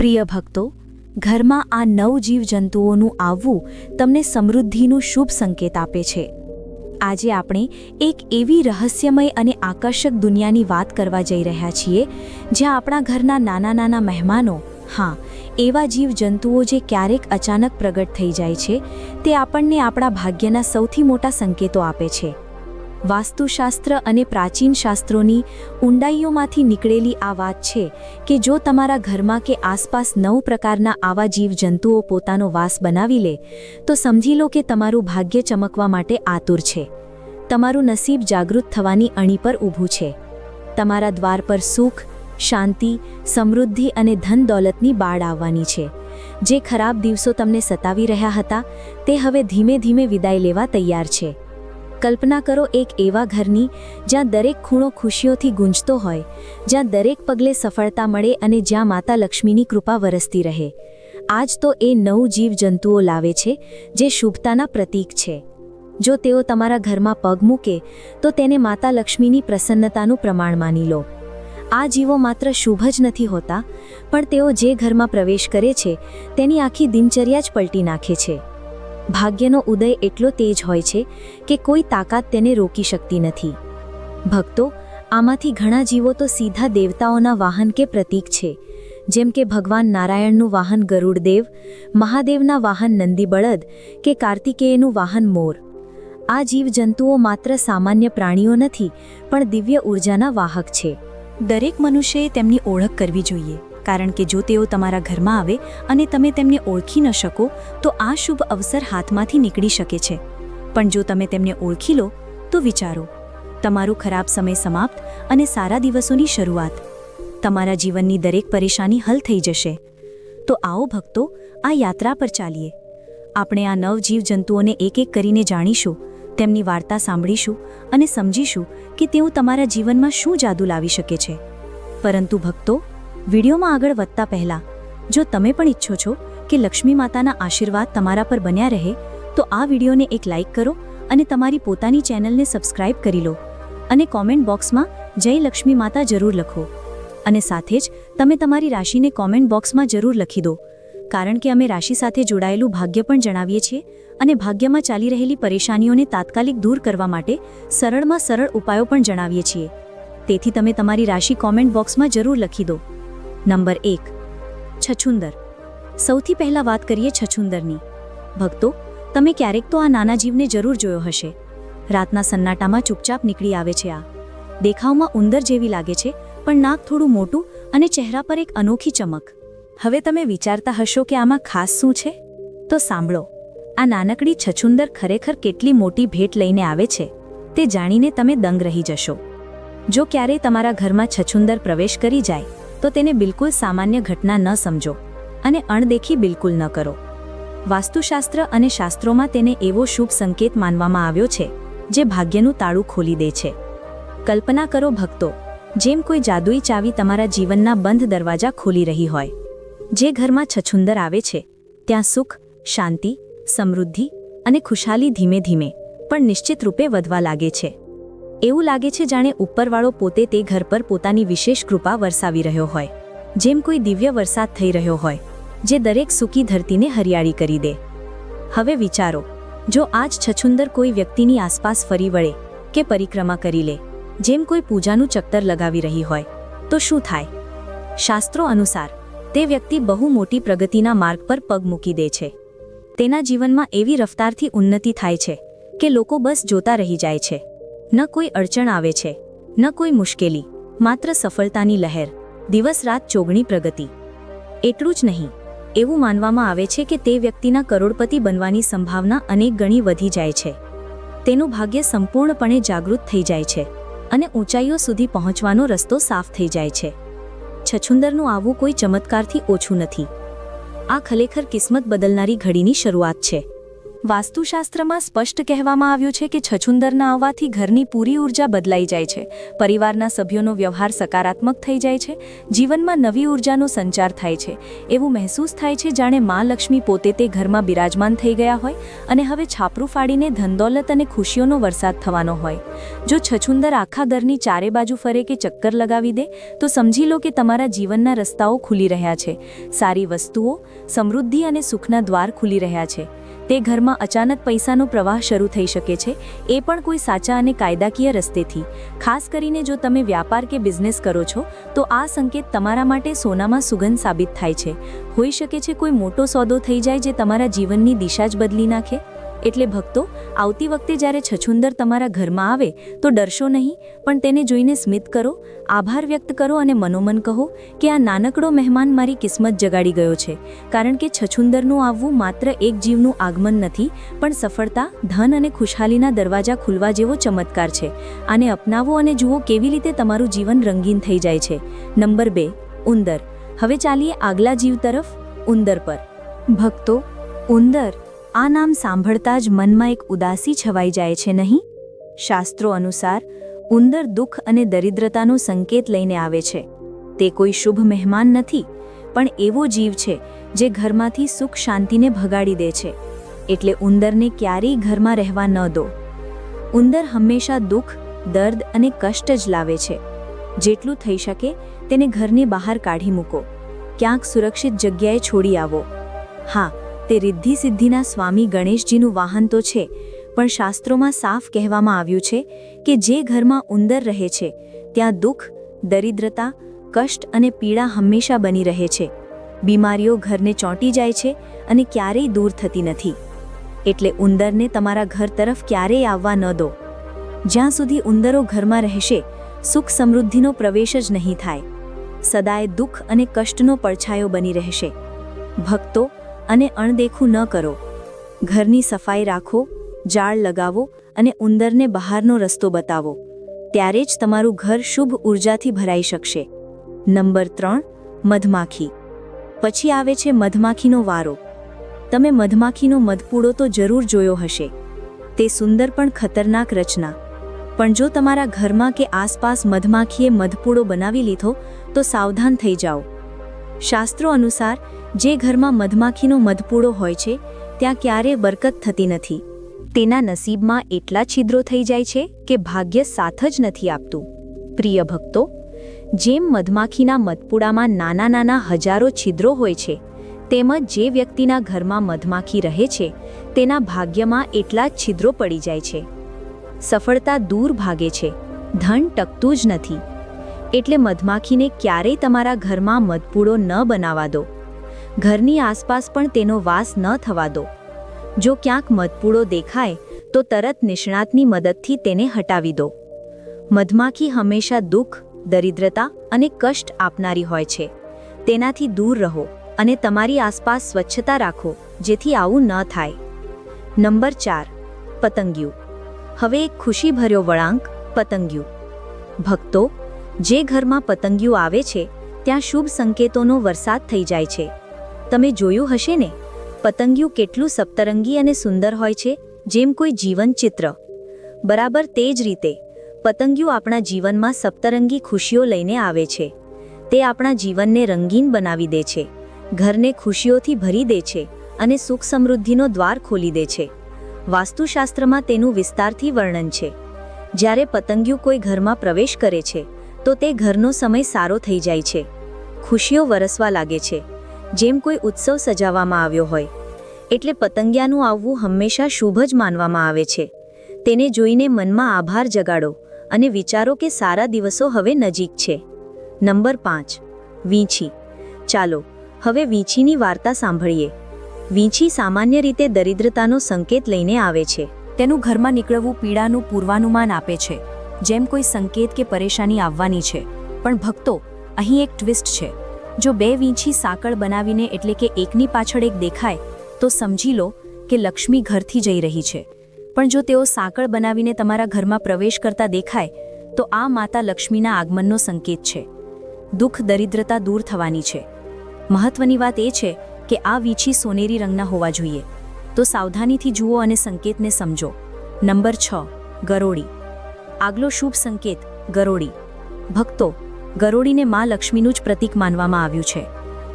પ્રિય ભક્તો, ઘરમાં આ નવ જીવજંતુઓનું આવવું તમને સમૃદ્ધિનું શુભ સંકેત આપે છે. આજે આપણે એક એવી રહસ્યમય અને આકર્ષક દુનિયાની વાત કરવા જઈ રહ્યા છીએ, જ્યાં આપણા ઘરના નાના નાના મહેમાનો, હા, એવા જીવજંતુઓ જે ક્યારેક અચાનક પ્રગટ થઈ જાય છે, તે આપણને આપણા ભાગ્યના સૌથી મોટા સંકેતો આપે છે. વાસ્તુશાસ્ત્ર અને પ્રાચીન શાસ્ત્રોની ઊંડાઈઓમાંથી નીકળેલી આ વાત છે કે જો તમારા ઘરમાં કે આસપાસ નવ પ્રકારના આવા જીવજંતુઓ પોતાનો વાસ બનાવી લે, તો સમજી લો કે તમારું ભાગ્ય ચમકવા માટે આતુર છે. તમારું નસીબ જાગૃત થવાની અણી પર ઊભું છે. તમારા દ્વાર પર સુખ, શાંતિ, સમૃદ્ધિ અને ધન દોલતની બાળ આવવાની છે. જે ખરાબ દિવસો તમને સતાવી રહ્યા હતા, તે હવે ધીમે ધીમે વિદાય લેવા તૈયાર છે. કલ્પના કરો એક એવા ઘરની જ્યાં દરેક ખૂણો ખુશીઓથી ગુંજતો હોય, જ્યાં દરેક પગલે સફળતા મળે અને જ્યાં માતા લક્ષ્મીની કૃપા વરસતી રહે. આજ તો એ નવ જીવજંતુઓ લાવે છે, જે શુભતાના પ્રતીક છે. જો તેઓ તમારા ઘરમાં પગ મૂકે, તો તેને માતા લક્ષ્મીની પ્રસન્નતાનું પ્રમાણ માની લો. આ જીવો માત્ર શુભ જ નથી હોતા, પણ તેઓ જે ઘરમાં પ્રવેશ કરે છે, તેની આખી દિનચર્યા જ પલટી નાખે છે. ભાગ્યનો ઉદય એટલો તેજ હોય છે કે કોઈ તાકાત તેને રોકી શકતી નથી. ભક્તો, આમાંથી ઘણા જીવો તો સીધા દેવતાઓના વાહન કે પ્રતીક છે. જેમ કે ભગવાન નારાયણનું વાહન ગરુડદેવ, મહાદેવના વાહન નંદી બળદ કે કાર્તિકેયનું વાહન મોર. આ જીવજંતુઓ માત્ર સામાન્ય પ્રાણીઓ નથી, પણ દિવ્ય ઉર્જાના વાહક છે. દરેક મનુષ્યએ તેમની ઓળખ કરવી જોઈએ. કારણ કે જો તેઓ તમારા ઘરમાં આવે અને તમે તેમને ઓળખી ન શકો, તો આ શુભ અવસર હાથમાંથી નીકળી શકે છે. પણ જો તમે તેમને ઓળખી લો, તો વિચારો, તમારું ખરાબ સમય સમાપ્ત અને સારા દિવસોની શરૂઆત. તમારા જીવનની દરેક પરેશાની હલ થઈ જશે. તો આવો ભક્તો, આ યાત્રા પર ચાલીએ. આપણે આ નવ જીવજંતુઓને એક એક કરીને જાણીશું, તેમની વાર્તા સાંભળીશું અને સમજીશું કે તેઓ તમારા જીવનમાં શું જાદુ લાવી શકે છે. પરંતુ ભક્તો વિડીયોમાં આગળ વધતા પહેલા, જો તમે પણ ઈચ્છો છો કે લક્ષ્મી માતાના આશીર્વાદ તમારા પર બન્યા રહે, તો આ વિડીયોને એક લાઇક કરો અને તમારી પોતાની ચેનલને સબસ્ક્રાઇબ કરી લો અને કોમેન્ટ બોક્સમાં જય લક્ષ્મી માતા જરૂર લખો. અને સાથે જ તમે તમારી રાશિને કોમેન્ટ બોક્સમાં જરૂર લખી દો, કારણ કે અમે રાશિ સાથે જોડાયેલું ભાગ્ય પણ જણાવીએ છીએ અને ભાગ્યમાં ચાલી રહેલી પરેશાનીઓને તાત્કાલિક દૂર કરવા માટે સરળમાં સરળ ઉપાયો પણ જણાવીએ છીએ. તેથી તમે તમારી રાશિ કોમેન્ટ બોક્સમાં જરૂર લખી દો. નંબર એક, છછુંદર. સૌથી પહેલા વાત કરીએ છછુંદરની. ભક્તો, તમે ક્યારેક તો આ નાના જીવને જરૂર જોયો હશે. રાતના સન્નાટામાં ચૂપચાપ નીકળી આવે છે આ. દેખાવમાં ઉંદર જેવી લાગે છે, પણ નાક થોડું મોટું અને ચહેરા પર એક અનોખી ચમક. હવે તમે વિચારતા હશો કે આમાં ખાસ શું છે? તો સાંભળો. આ નાનકડી છછુંદર ખરેખર કેટલી મોટી ભેટ લઈને આવે છે, તે જાણીને તમે દંગ રહી જશો. જો ક્યારેય તમારા ઘરમાં છછુંદર પ્રવેશ કરી જાય તો તેને બિલકુલ સામાન્ય ઘટના ન સમજો અને અણદેખી બિલકુલ ન કરો. વાસ્તુશાસ્ત્ર અને શાસ્ત્રોમાં તેને એવો શુભ સંકેત માનવામાં આવ્યો છે, જે ભાગ્યનું તાળું ખોલી દે છે. કલ્પના કરો ભક્તો, જેમ કોઈ જાદુઈ ચાવી તમારા જીવનના બંધ દરવાજા ખોલી રહી હોય, જે ઘરમાં છછુંદર આવે છે, ત્યાં સુખ, શાંતિ, સમૃદ્ધિ અને ખુશાલી ધીમે ધીમે, પણ નિશ્ચિત રૂપે વધવા લાગે છે. એવું લાગે છે જાણે ઉપરવાળો પોતે તે ઘર પર પોતાની વિશેષ કૃપા વરસાવી રહ્યો હોય, જેમ કોઈ દિવ્ય વરસાદ થઈ રહ્યો હોય, જે દરેક સૂકી ધરતીને હરિયાળી કરી દે. હવે વિચારો, જો આજ છછુંદર કોઈ વ્યક્તિની આસપાસ ફરી વળે કે પરિક્રમા કરી લે, જેમ કોઈ પૂજાનું ચક્કર લગાવી રહી હોય, તો શું થાય? શાસ્ત્રો અનુસાર, તે વ્યક્તિ બહુ મોટી પ્રગતિના માર્ગ પર પગ મૂકી દે છે. તેના જીવનમાં એવી રફતારથી ઉન્નતિ થાય છે કે લોકો બસ જોતા રહી જાય છે. ન કોઈ અડચણ આવે છે, ન કોઈ મુશ્કેલી, માત્ર સફળતાની લહેર, દિવસ રાત ચોગણી પ્રગતિ. એટલું જ નહીં, એવું માનવામાં આવે છે કે તે વ્યક્તિના કરોડપતિ બનવાની સંભાવના અનેક ગણી વધી જાય છે. તેનું ભાગ્ય સંપૂર્ણપણે જાગૃત થઈ જાય છે અને ઊંચાઈઓ સુધી પહોંચવાનો રસ્તો સાફ થઈ જાય છે. છછુંદરનું આવું કોઈ ચમત્કારથી ઓછું નથી. આ ખરેખર કિસ્મત બદલનારી ઘડીની શરૂઆત છે. વાસ્તુશાસ્ત્રમાં સ્પષ્ટ કહેવામાં આવ્યું છે કે છછુંદરના આવવાથી ઘરની પૂરી ઊર્જા બદલાઈ જાય છે. પરિવારના સભ્યોનો વ્યવહાર સકારાત્મક થઈ જાય છે. જીવનમાં નવી ઉર્જાનો સંચાર થાય છે. એવું મહેસૂસ થાય છે જાણે મા લક્ષ્મી પોતે તે ઘરમાં બિરાજમાન થઈ ગયા હોય અને હવે છાપરું ફાડીને ધનદોલત અને ખુશીઓનો વરસાદ થવાનો હોય. જો છછુંદર આખા ઘરની ચારે બાજુ ફરે કે ચક્કર લગાવી દે, તો સમજી લો કે તમારા જીવનના રસ્તાઓ ખુલી રહ્યા છે. સારી વસ્તુઓ, સમૃદ્ધિ અને સુખના દ્વાર ખુલી રહ્યા છે. તે ઘરમાં અચાનક પૈસાનો પ્રવાહ શરૂ થઈ શકે છે, એ પણ કોઈ સાચા અને કાયદાકીય રસ્તેથી. ખાસ કરીને જો તમે વ્યાપાર કે બિઝનેસ કરો છો, તો આ સંકેત તમારા માટે સોનામાં સુગંધ સાબિત થાય છે. હોઈ શકે છે કોઈ મોટો સોદો થઈ જાય જે તમારા જીવનની દિશા જ બદલી નાખે? એટલે ભક્તો, આવતી વખતે જ્યારે છછુંદર તમારા ઘરમાં આવે તો ડરશો નહીં, પણ તેને જોઈને સ્મિત કરો, આભાર વ્યક્ત કરો અને મનોમન કહો કે આ નાનકડો મહેમાન મારી કિસ્મત જગાડી ગયો છે. કારણ કે છછુંદરનું આવવું માત્ર એક જીવનું આગમન નથી, પણ સફળતા, ધન અને ખુશહાલીના દરવાજા ખુલવા જેવો ચમત્કાર છે. આને અપનાવો અને જુઓ કેવી રીતે તમારું જીવન રંગીન થઈ જાય છે. નંબર બે, ઉંદર. હવે ચાલીએ આગલા જીવ તરફ, ઉંદર પર. ભક્તો, ઉંદર. આ નામ સાંભળતા જ મનમાં એક ઉદાસી છવાઈ જાય છે નહીં? શાસ્ત્રો અનુસાર, ઉંદર દુઃખ અને દરિદ્રતાનો સંકેત લઈને આવે છે. તે કોઈ શુભ મહેમાન નથી, પણ એવો જીવ છે જે ઘરમાંથી સુખ શાંતિને ભગાડી દે છે. એટલે ઉંદરને ક્યારેય ઘરમાં રહેવા ન દો. ઉંદર હંમેશા દુઃખ, દર્દ અને કષ્ટ જ લાવે છે. જેટલું થઈ શકે, તેને ઘરની બહાર કાઢી મૂકો. ક્યાંક સુરક્ષિત જગ્યાએ છોડી આવો. હા તે રિદ્ધિ સિદ્ધિના સ્વામી ગણેશજીનું વાહન તો છે, પણ શાસ્ત્રોમાં સાફ કહેવામાં આવ્યું છે કે જે ઘરમાં ઉંદર રહે છે, ત્યાં દુઃખ, દરિદ્રતા, કષ્ટ અને પીડા હંમેશા બની રહે છે. બીમારીઓ ઘરને ચોંટી જાય છે અને ક્યારેય દૂર થતી નથી. એટલે ઉંદરને તમારા ઘર તરફ ક્યારેય આવવા ન દો. જ્યાં સુધી ઉંદરો ઘરમાં રહેશે, સુખ સમૃદ્ધિનો પ્રવેશ જ નહીં થાય. સદાય દુઃખ અને કષ્ટનો પડછાયો બની રહેશે. ભક્તો અને અણદેખું ન કરો. ઘરની સફાઈ રાખો જાળ લગાવો અને ઉંદરને બહારનો રસ્તો બતાવો. ત્યારે જ તમારું ઘર શુભ ઉર્જાથી ભરાઈ શકશે. નંબર ત્રણ, મધમાખી. પછી આવે છે મધમાખીનો વારો. તમે મધમાખીનો મધપૂડો તો જરૂર જોયો હશે. તે સુંદર પણ ખતરનાક રચના. પણ જો તમારા ઘરમાં કે આસપાસ મધમાખીએ મધપૂડો બનાવી લીધો, તો સાવધાન થઈ જાઓ. શાસ્ત્રો અનુસાર જે ઘરમાં મધમાખીનો મધપૂડો હોય છે, ત્યાં ક્યારે બરકત થતી નથી. તેના નસીબમાં એટલા છિદ્રો થઈ જાય છે કે ભાગ્ય સાથ જ નથી આપતું. પ્રિય ભક્તો, જેમ મધમાખીના મધપૂડામાં નાના નાના હજારો છિદ્રો હોય છે તેમજ જે વ્યક્તિના ઘરમાં મધમાખી રહે છે, તેના ભાગ્યમાં એટલા જ છિદ્રો પડી જાય છે. સફળતા દૂર ભાગે છે, ધન ટકતું જ નથી. એટલે મધમાખીને ક્યારેય તમારા ઘરમાં મધપૂડો ન બનાવા દો. ઘરની આસપાસ પણ તેનો વાસ ન થવા દો. જો ક્યાંક મધપૂડો દેખાય, તો તરત નિષ્ણાતની મદદથી તેને હટાવી દો. મધમાખી હંમેશા દુઃખ, દરિદ્રતા અને કષ્ટ આપનારી હોય છે. તેનાથી દૂર રહો અને તમારી આસપાસ સ્વચ્છતા રાખો, જેથી આવું ન થાય. નંબર ચાર, પતંગિયું. હવે એક ખુશીભર્યો વળાંક, પતંગિયું. ભક્તો, જે ઘરમાં પતંગિયું આવે છે, ત્યાં શુભ સંકેતોનો વરસાદ થઈ જાય છે. તમે જોયું હશે ને? પતંગિયું કેટલું સપ્તરંગી અને સુંદર હોય છે, જેમ કોઈ જીવન ચિત્ર. બરાબર તે જ રીતે, પતંગિયું આપણા જીવનમાં સપ્તરંગી ખુશીઓ લઈને આવે છે. તે આપણા જીવનને રંગીન બનાવી દે છે, ઘરને ખુશીઓથી ભરી દે છે અને સુખ સમૃદ્ધિનો દ્વાર ખોલી દે છે. વાસ્તુશાસ્ત્રમાં તેનું વિસ્તારથી વર્ણન છે. જ્યારે પતંગિયું કોઈ ઘરમાં પ્રવેશ કરે છે, તો તે ઘરનો સમય સારો થઈ જાય છે. ખુશીઓ વરસવા લાગે છે. જેમ કોઈ ઉત્સવ સજાવવામાં આવ્યો હોય, એટલે પતંગિયાનું આવવું હંમેશા શુભ જ માનવામાં આવે છે. તેને જોઈને મનમાં આભાર જગાડો અને વિચારો કે સારા દિવસો હવે નજીક છે. નંબર પાંચ, વીંછી. ચાલો, હવે વીંછીની વાર્તા સાંભળીએ. વીંછી સામાન્ય રીતે દરિદ્રતાનો સંકેત લઈને આવે છે. તેનું ઘરમાં નીકળવું પીડાનું પૂર્વાનુમાન આપે છે. જેમ કોઈ સંકેત કે પરેશાની આવવાની છે. પણ ભક્તો, અહીં એક ટ્વિસ્ટ છે. જો બે વીંછી સાંકળ બનાવીને એટલે કે એકની પાછળ એક દેખાય, તો સમજી લો કે લક્ષ્મી ઘરથી જઈ રહી છે. પણ જો તેઓ સાંકળ બનાવીને તમારા ઘરમાં પ્રવેશ કરતા દેખાય, તો આ માતા લક્ષ્મીના આગમનનો સંકેત છે. દુઃખ દરિદ્રતા દૂર થવાની છે. મહત્વની વાત એ છે કે આ વીંછી સોનેરી રંગના હોવા જોઈએ. તો સાવધાનીથી જુઓ અને સંકેતને સમજો. નંબર છ, ગરોળી. આગલો શુભ સંકેત, ગરોળી. ભક્તો ગરોળીને મા લક્ષ્મીનું જ પ્રતીક માનવામાં આવ્યું છે.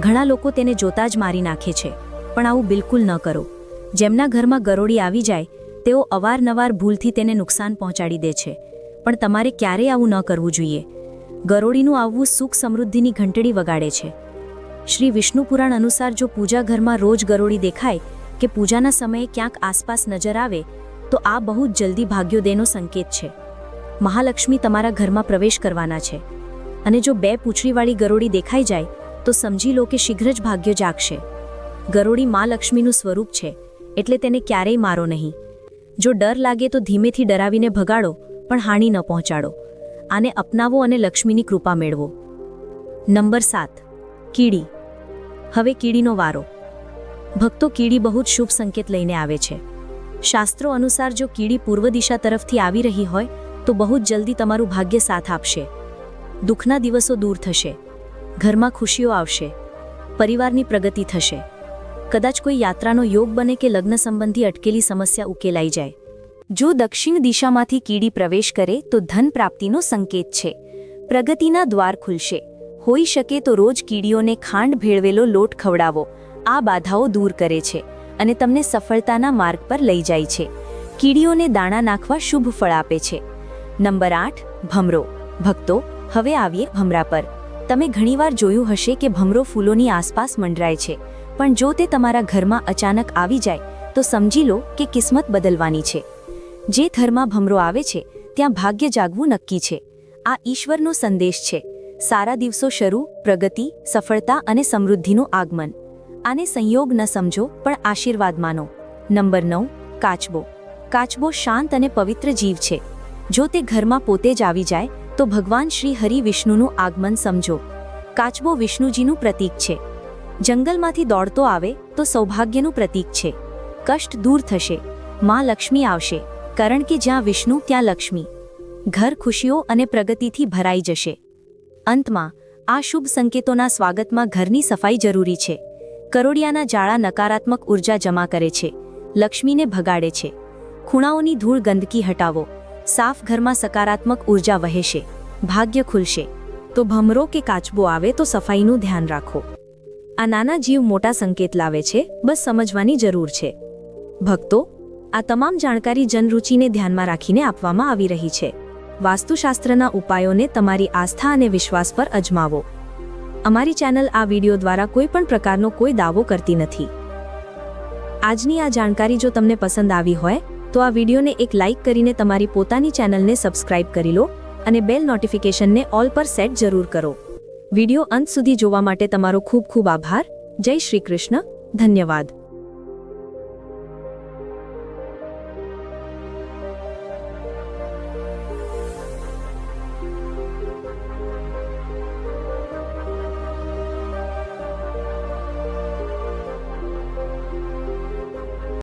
ઘણા લોકો તેને જોતા જ મારી નાખે છે, પણ આવું બિલકુલ ન કરો. જેમના ઘરમાં ગરોળી આવી જાય, તેઓ અવારનવાર ભૂલથી તેને નુકસાન પહોંચાડી દે છે. પણ તમારે ક્યારેય આવું ન કરવું જોઈએ. ગરોળીનું આવવું સુખ સમૃદ્ધિની ઘંટડી વગાડે છે. શ્રી વિષ્ણુ પુરાણ અનુસાર જો પૂજા ઘરમાં રોજ ગરોળી દેખાય, કે પૂજાના સમયે ક્યાંક આસપાસ નજર આવે, તો આ બહુ જ જલ્દી ભાગ્યોદયનો સંકેત છે. મહાલક્ષ્મી તમારા ઘરમાં પ્રવેશ કરવાના છે. અને જો બે પૂંછડીવાળી ગરોળી દેખાઈ જાય, તો સમજી લો કે શીઘ્ર જ ભાગ્ય જાગશે. ગરોળી મા લક્ષ્મીનું સ્વરૂપ છે, એટલે તેને ક્યારેય મારો નહીં. જો ડર લાગે તો ધીમેથી ડરાવીને ભગાડો, પણ હાનિ ન પહોંચાડો. આને અપનાવો અને લક્ષ્મીની કૃપા મેળવો. નંબર સાત. કીડી. હવે કીડીનો વારો. ભક્તો કીડી બહુ જ શુભ સંકેત લઈને આવે છે. શાસ્ત્રો અનુસાર જો કીડી પૂર્વ દિશા તરફથી આવી રહી હોય, તો બહુ જ જલ્દી તમારું ભાગ્ય સાથ આપશે. દુઃખના દિવસો દૂર થશે. ઘરમાં ખુશીઓ આવશે. પરિવારની પ્રગતિ થશે. કદાચ કોઈ યાત્રાનો યોગ બને કે લગ્ન સંબંધી અટકેલી સમસ્યા ઉકેલાઈ જાય. જો દક્ષિણ દિશામાંથી કીડી પ્રવેશ કરે, તો ધન પ્રાપ્તિનો સંકેત છે. પ્રગતિના દ્વાર ખુલશે. હોઈ શકે તો રોજ કીડીઓને ખાંડ ભેળવેલો લોટ ખવડાવો. આ બાધાઓ દૂર કરે છે અને તમને સફળતાના માર્ગ પર લઈ જાય છે. કીડીઓને દાણા નાખવા શુભ ફળ આપે છે. નંબર આઠ, ભમરો. ભક્તો હવે આવીએ ભમરા પર. તમે ઘણીવાર જોયું હશે કે ભમરો ફૂલોની આસપાસ મંડરાય છે. પણ જો તે તમારા ઘરમાં અચાનક આવી જાય, તો સમજી લો કે કિસ્મત બદલવાની છે. જે ઘરમાં ભમરો આવે છે, ત્યાં ભાગ્ય જાગવું નક્કી છે. આ ઈશ્વરનો સંદેશ છે. સારા દિવસો શરૂ, પ્રગતિ, સફળતા અને સમૃદ્ધિનું આગમન. આને સંયોગ ન સમજો, પણ આશીર્વાદ માનો. નંબર નવ, કાચબો. કાચબો શાંત અને પવિત્ર જીવ છે. જો તે ઘરમાં પોતે જ આવી જાય તો ભગવાન શ્રી હરિ વિષ્ણુનું આગમન સમજો. કાચબો વિષ્ણુજીનું પ્રતીક છે. જંગલમાંથી દોડતો આવે તો સૌભાગ્યનું પ્રતીક છે. કષ્ટ દૂર થશે. માં લક્ષ્મી આવશે. કારણ કે જ્યાં વિષ્ણુ ત્યાં લક્ષ્મી. ઘર ખુશીઓ અને પ્રગતિથી ભરાઈ જશે. અંતમાં, આ શુભ સંકેતોના સ્વાગતમાં ઘરની સફાઈ જરૂરી છે. કરોડિયાના જાળા નકારાત્મક ઊર્જા જમા કરે છે. લક્ષ્મીને ભગાડે છે. ખૂણાઓની ધૂળ ગંદકી હટાવો. સાફ ઘરમાં સકારાત્મક ઊર્જા વહેશે, ભાગ્ય ખુલશે. તો ભમરો કે કાચબો આવે તો સફાઈનું ધ્યાન રાખો. આ નાના જીવ મોટા સંકેત લાવે છે, બસ સમજવાની જરૂર છે. ભક્તો, આ તમામ જાણકારી જનરૂચિને ધ્યાનમાં રાખીને આપવામાં આવી રહી છે. વાસ્તુશાસ્ત્રના ઉપાયોને તમારી આસ્થા અને વિશ્વાસ પર અજમાવો. અમારી ચેનલ આ વિડિયો દ્વારા કોઈ પણ પ્રકારનો કોઈ દાવો કરતી નથી. આજની આ જાણકારી જો તમને પસંદ આવી હોય તો આ વિડિયોને એક લાઇક કરીને તમારી પોતાની ચેનલને સબસ્ક્રાઇબ કરી લો અને બેલ નોટિફિકેશનને ઓલ પર સેટ જરૂર કરો. વિડિયો અંત સુધી જોવા માટે તમારો ખૂબ ખૂબ આભાર. જય શ્રી કૃષ્ણ. ધન્યવાદ.